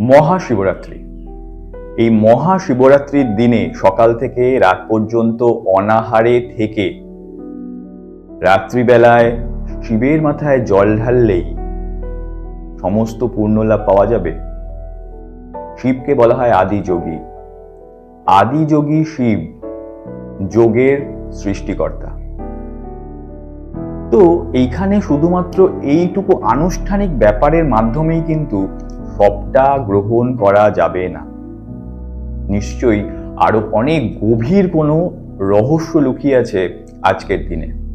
মহাশিবরাত্রি। এই মহাশিবরাত্রির দিনে সকাল থেকে রাত পর্যন্ত অনাহারে থেকে রাত্রিবেলায় শিবের মাথায় জল ঢাললেই সমস্ত পূর্ণলাভ পাওয়া যাবে। শিবকে বলা হয় আদি যোগী। আদি যোগী শিব যোগের সৃষ্টিকর্তা। তো এইখানে শুধুমাত্র এইটুকু আনুষ্ঠানিক ব্যাপারের মাধ্যমেই কিন্তু সবটা গ্রহণ করা যাবে না। নিশ্চয়ই আরও অনেক গভীর কোনো রহস্য লুকিয়ে আছে আজকের দিনে।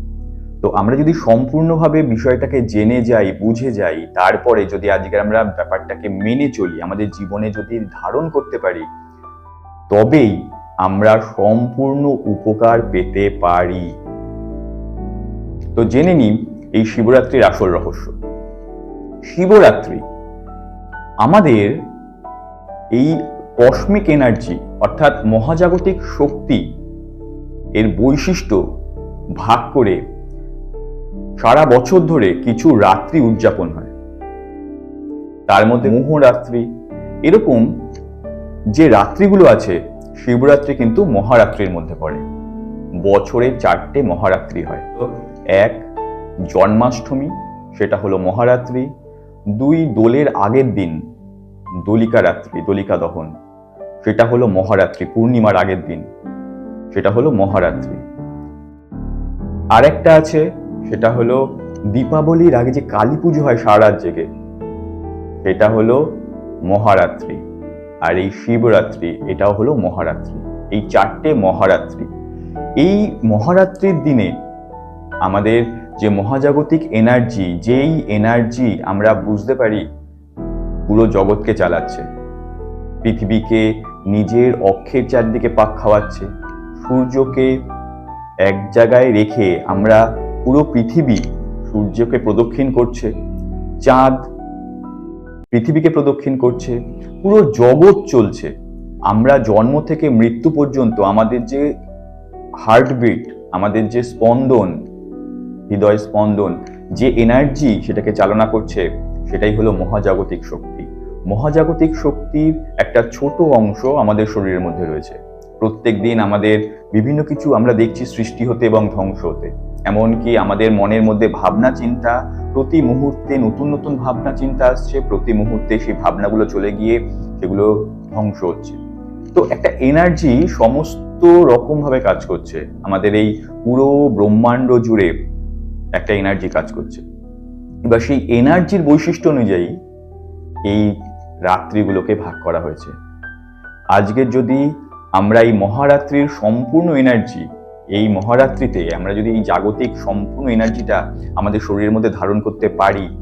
তো আমরা যদি সম্পূর্ণভাবে বিষয়টাকে জেনে যাই, বুঝে যাই, তারপরে যদি আজকে আমরা ব্যাপারটাকে মেনে চলি, আমাদের জীবনে যদি ধারণ করতে পারি, তবেই আমরা সম্পূর্ণ উপকার পেতে পারি। তো জেনে নিই এই শিবরাত্রির আসল রহস্য। শিবরাত্রি আমাদের এই কসমিক এনার্জি অর্থাৎ মহাজাগতিক শক্তি, এর বৈশিষ্ট্য ভাগ করে সারা বছর ধরে কিছু রাত্রি উদযাপন হয়। তার মধ্যে মোহরাত্রি এরকম যে রাত্রিগুলো আছে, শিবরাত্রি কিন্তু মহারাত্রির মধ্যে পড়ে। বছরে চারটে মহারাত্রি হয়। এক, জন্মাষ্টমী, সেটা হলো মহারাত্রি। দুই, দোলের আগের দিন দোলিকা রাত্রি, দোলিকা দহন। সেটা হলো মহারাত্রি, পূর্ণিমার আগের দিন। সেটা হলো মহারাত্রি। আরেকটা আছে, সেটা হলো দীপাবলির আগে যে কালী পুজো হয় সারা জেগে, সেটা হলো মহারাত্রি। আর এই শিবরাত্রি, এটাও হলো মহারাত্রি। এই চারটে মহারাত্রি। এই মহারাত্রির দিনে আমাদের যে মহাজাগতিক এনার্জি, যেই এনার্জি আমরা বুঝতে পারি পুরো জগৎকে চালাচ্ছে। পৃথিবীকে নিজের অক্ষের চারদিকে পাক খাওয়াচ্ছে। সূর্যকে এক জায়গায় রেখে আমরা পুরো পৃথিবী সূর্যকে প্রদক্ষিণ করছে। চাঁদ পৃথিবীকে প্রদক্ষিণ করছে। পুরো জগৎ চলছে। আমরা জন্ম থেকে মৃত্যু পর্যন্ত আমাদের যে হার্টবিট আমাদের যে স্পন্দন, হৃদয় স্পন্দন, যে এনার্জি সেটাকে চালনা করছে, সেটাই হলো মহাজাগতিক শক্তি। মহাজাগতিক শক্তির একটা ছোট অংশ আমাদের শরীরের মধ্যে রয়েছে। প্রত্যেক দিন আমাদের বিভিন্ন কিছু আমরা দেখছি সৃষ্টি হতে এবং ধ্বংস হতে। এমনকি আমাদের মনের মধ্যে ভাবনা চিন্তা, প্রতি মুহূর্তে নতুন নতুন ভাবনা চিন্তা আসছে, প্রতি মুহূর্তে সেই ভাবনাগুলো চলে গিয়ে সেগুলো ধ্বংস হচ্ছে। তো একটা এনার্জি সমস্ত রকম ভাবে কাজ করছে। আমাদের এই পুরো ব্রহ্মাণ্ড জুড়ে একটা এনার্জি কাজ করছে। এবার সেই এনার্জির বৈশিষ্ট্য অনুযায়ী এই রাত্রিগুলোকে ভাগ করা হয়েছে। আজকের যদি আমরা এই মহারাত্রির সম্পূর্ণ এনার্জি এই মহারাত্রিতে আমরা যদি এই জাগতিক সম্পূর্ণ এনার্জিটা আমাদের শরীরের মধ্যে ধারণ করতে পারি,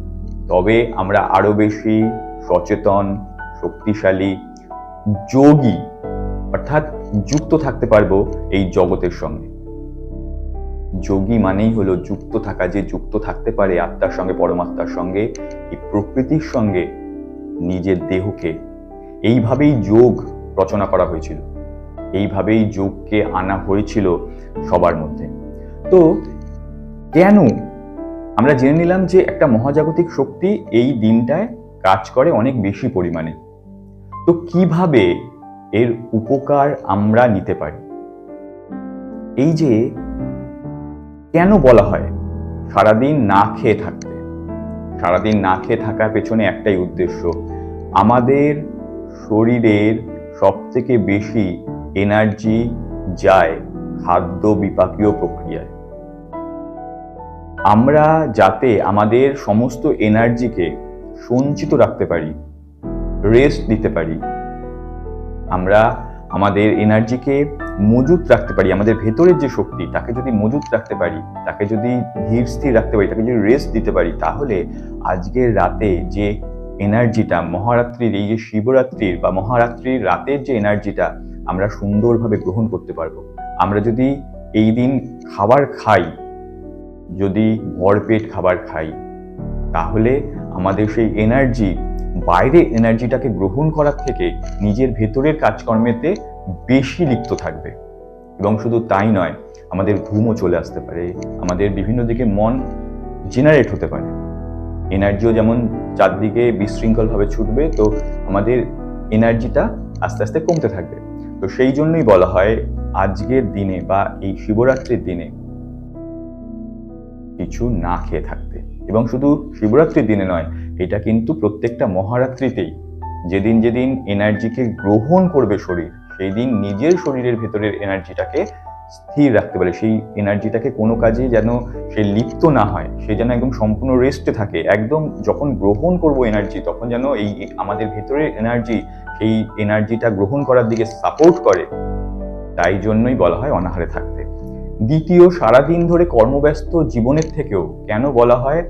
তবে আমরা আরও বেশি সচেতন, শক্তিশালী, যোগী, অর্থাৎ যুক্ত থাকতে পারব এই জগতের সঙ্গে। যোগী মানেই হলো যুক্ত থাকা, যে যুক্ত থাকতে পারে আত্মার সঙ্গে, পরমাত্মার সঙ্গে, এই প্রকৃতির সঙ্গে নিজের দেহকে। এইভাবেই যোগ রচনা করা হয়েছিল। এইভাবেই যোগকে আনা হয়েছিল সবার মধ্যে। তো কেন? আমরা জেনে নিলাম যে একটা মহাজাগতিক শক্তি এই দিনটায় কাজ করে অনেক বেশি পরিমাণে। তো কীভাবে এর উপকার আমরা নিতে পারি? এই যে কেন বলা হয়? সারাদিন না খেয়ে থাকতে। সারাদিন না খেয়ে থাকার পেছনে একটাই উদ্দেশ্য। আমাদের শরীরের সব থেকে বেশি এনার্জি যায় খাদ্য বিপাকীয় প্রক্রিয়ায়। আমরা যাতে আমাদের সমস্ত এনার্জিকে সঞ্চিত রাখতে পারি রেস্ট দিতে পারি। আমরা আমাদের এনার্জিকে মজুত রাখতে পারি, আমাদের ভেতরের যে শক্তি, তাকে যদি মজুত রাখতে পারি, তাকে যদি ধীর স্থির রাখতে পারি, তাকে যদি রেস্ট দিতে পারি, তাহলে আজকের রাতে যে এনার্জিটা, মহারাত্রির এই যে শিবরাত্রির বা মহারাত্রির রাতের যে এনার্জিটা, আমরা সুন্দরভাবে গ্রহণ করতে পারব। আমরা যদি এই দিন খাবার খাই, যদি ভরপেট খাবার খাই, তাহলে আমাদের সেই এনার্জি বাইরে এনার্জিটাকে গ্রহণ করার থেকে নিজের ভেতরের কাজকর্মেতে বেশি লিপ্ত থাকবে। এবং শুধু তাই নয়, আমাদের ঘুমও চলে আসতে পারে, আমাদের বিভিন্ন দিকে মন জেনারেট হতে পারে। এনার্জিও যেমন চারদিকে বিশৃঙ্খলভাবে ছুটবে, তো আমাদের এনার্জিটা আস্তে আস্তে কমতে থাকবে। তো সেই জন্যই বলা হয়, আজকের দিনে বা এই শিবরাত্রির দিনে কিছু না খেয়ে থাকতে। এবং শুধু শিবরাত্রির দিনে নয় এটা কিন্তু প্রত্যেকটা মহারাত্রিতেই। যেদিন যেদিন এনার্জিকে গ্রহণ করবে শরীর, সেই দিন নিজের শরীরের ভেতরের এনার্জিটাকে স্থির রাখতে পারে। সেই এনার্জিটাকে কোনো কাজে যেন সে লিপ্ত না হয়, সে যেন একদম সম্পূর্ণ রেস্টে থাকে। একদম যখন গ্রহণ করব এনার্জি তখন যেন এই আমাদের ভেতরের এনার্জি সেই এনার্জিটা গ্রহণ করার দিকে সাপোর্ট করে। তাই জন্যই বলা হয় অনাহারে থাকতে। দ্বিতীয়, সারাদিন ধরে কর্মব্যস্ত জীবনের থেকেও কেন বলা হয়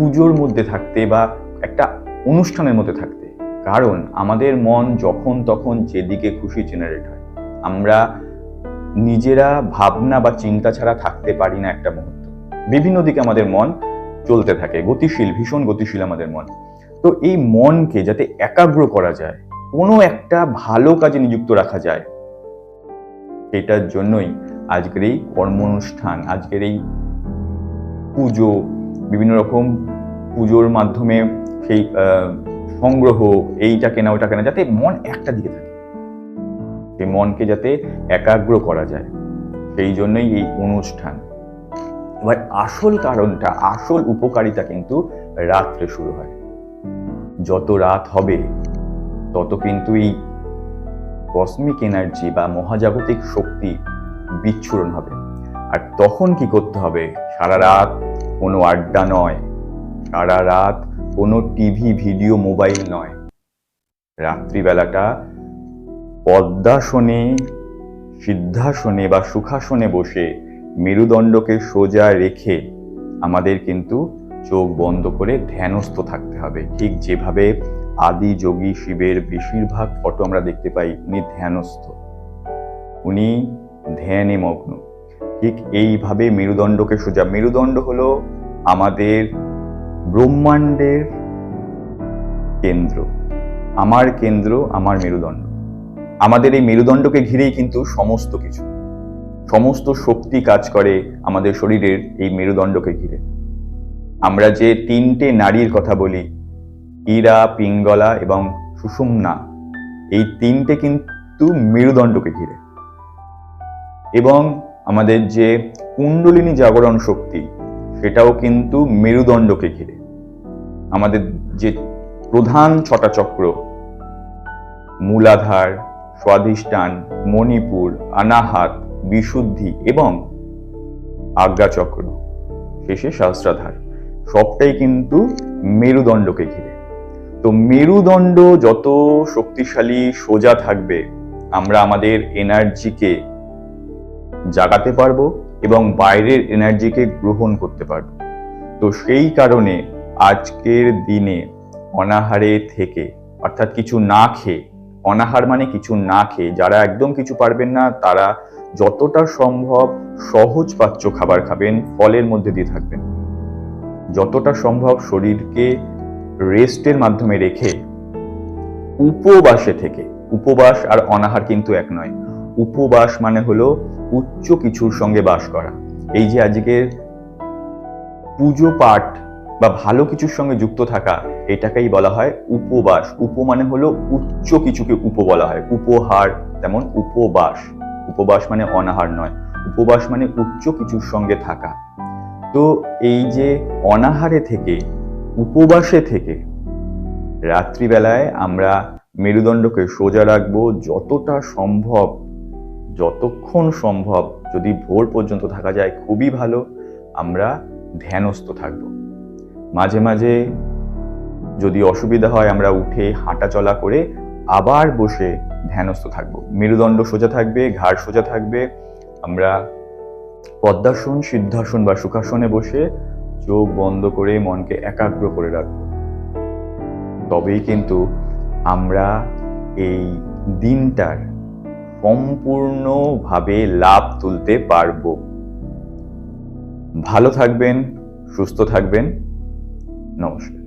পুজোর মধ্যে থাকতে বা একটা অনুষ্ঠানের মধ্যে থাকতে। কারণ আমাদের মন যখন তখন যেদিকে খুশি জেনারেট হয়। আমরা নিজেরা ভাবনা বা চিন্তা ছাড়া থাকতে পারি না একটা মুহূর্ত। বিভিন্ন দিকে আমাদের মন চলতে থাকে, গতিশীল, ভীষণ গতিশীল আমাদের মন। তো এই মনকে যাতে একাগ্র করা যায়, কোনো একটা ভালো কাজে নিযুক্ত রাখা যায়, সেটার জন্যই আজকের এই কর্ম অনুষ্ঠান আজকের এই পুজো বিভিন্ন রকম পুজোর মাধ্যমে সেই সংগ্রহ, এইটা কেনা ওটা কেনা, যাতে মন একটা দিকে থাকে। সেই মনকে যাতে একাগ্র করা যায়। সেই জন্যই এই অনুষ্ঠান। এবার আসল কারণটা, আসল উপকারিতা কিন্তু রাত্রে শুরু হয়। যত রাত হবে, তত কিন্তু এই কসমিক এনার্জি বা মহাজাগতিক শক্তি বিচ্ছুরণ হবে। আর তখন কি করতে হবে? সারা রাত কোনো আড্ডা নয়। সারা রাত কোনো টিভি, ভিডিও, মোবাইল নয়। রাত্রিবেলাটা পদ্মাসনে সিদ্ধাসনে বা সুখাসনে বসে মেরুদণ্ডকে সোজা রেখে আমাদের কিন্তু চোখ বন্ধ করে ধ্যানস্থ থাকতে হবে। ঠিক যেভাবে আদি যোগী শিবের বেশিরভাগ ফটো আমরা দেখতে পাই, উনি ধ্যানস্থ। উনি ধ্যানে মগ্ন। ঠিক এইভাবে মেরুদণ্ডকে সোজা, মেরুদণ্ড হলো আমাদের ব্রহ্মাণ্ডের কেন্দ্র। আমার কেন্দ্র, আমার মেরুদণ্ড। আমাদের এই মেরুদণ্ডকে ঘিরেই কিন্তু সমস্ত কিছু। সমস্ত শক্তি কাজ করে আমাদের শরীরের এই মেরুদণ্ডকে ঘিরে। আমরা যে তিনটে নারীর কথা বলি, ইরা, পিঙ্গলা এবং সুষুম্না, এই তিনটে কিন্তু মেরুদণ্ডকে ঘিরে। এবং আমাদের যে কুণ্ডলিনী জাগরণ শক্তি, সেটাও কিন্তু মেরুদণ্ডকে ঘিরে। আমাদের যে প্রধান ছটা চক্র, মূলাধার, স্বাধিষ্ঠান, মণিপুর অনাহাত বিশুদ্ধি এবং আজ্ঞাচক্র, শেষে সহস্রাধার সবটাই কিন্তু মেরুদণ্ডকে ঘিরে। তো মেরুদণ্ড যত শক্তিশালী সোজা থাকবে, আমরা আমাদের এনার্জিকে জাগাতে পারব এবং বাইরের এনার্জিকে গ্রহণ করতে পারব। তো সেই কারণে আজকের দিনে অনাহারে থেকে, অর্থাৎ কিছু না খেয়ে, অনাহার মানে কিছু না খেয়ে, যারা একদম কিছু পারবেন না, তারা যতটা সম্ভব সহজ পাচ্য খাবার খাবেন, ফলের মধ্যে দিয়ে থাকবেন। যতটা সম্ভব শরীরকে রেস্টের মাধ্যমে রেখে, উপবাসে থেকে, উপবাস আর অনাহার কিন্তু এক নয়। উপবাস মানে হলো উচ্চ কিছুর সঙ্গে বাস করা। এই যে আজকের পুজো পাঠ বা ভালো কিছুর সঙ্গে যুক্ত থাকা, এটাকেই বলা হয় উপবাস। উপ মানে হলো উচ্চ কিছুকে উপ বলা হয়। উপহার তেমন উপবাস। উপবাস মানে অনাহার নয়। উপবাস মানে উচ্চ কিছুর সঙ্গে থাকা। তো এই যে অনাহারে থেকে, উপবাসে থেকে রাত্রিবেলায় আমরা মেরুদণ্ডকে সোজা রাখব যতটা সম্ভব। যতক্ষণ সম্ভব যদি ভোর পর্যন্ত থাকা যায় খুবই ভালো, আমরা ধ্যানস্থ থাকব। মাঝে মাঝে যদি অসুবিধা হয়, আমরা উঠে হাঁটা চলা করে আবার বসে ধ্যানস্থ থাকব। মেরুদণ্ড সোজা থাকবে, ঘাড় সোজা থাকবে। আমরা পদ্মাসন, সিদ্ধাসন বা সুখাসনে বসে চোখ বন্ধ করে মনকে একাগ্র করে রাখব। তবেই কিন্তু আমরা এই দিনটার সম্পূর্ণভাবে লাভ তুলতে পারব। ভালো থাকবেন সুস্থ থাকবেন। নমস্কার।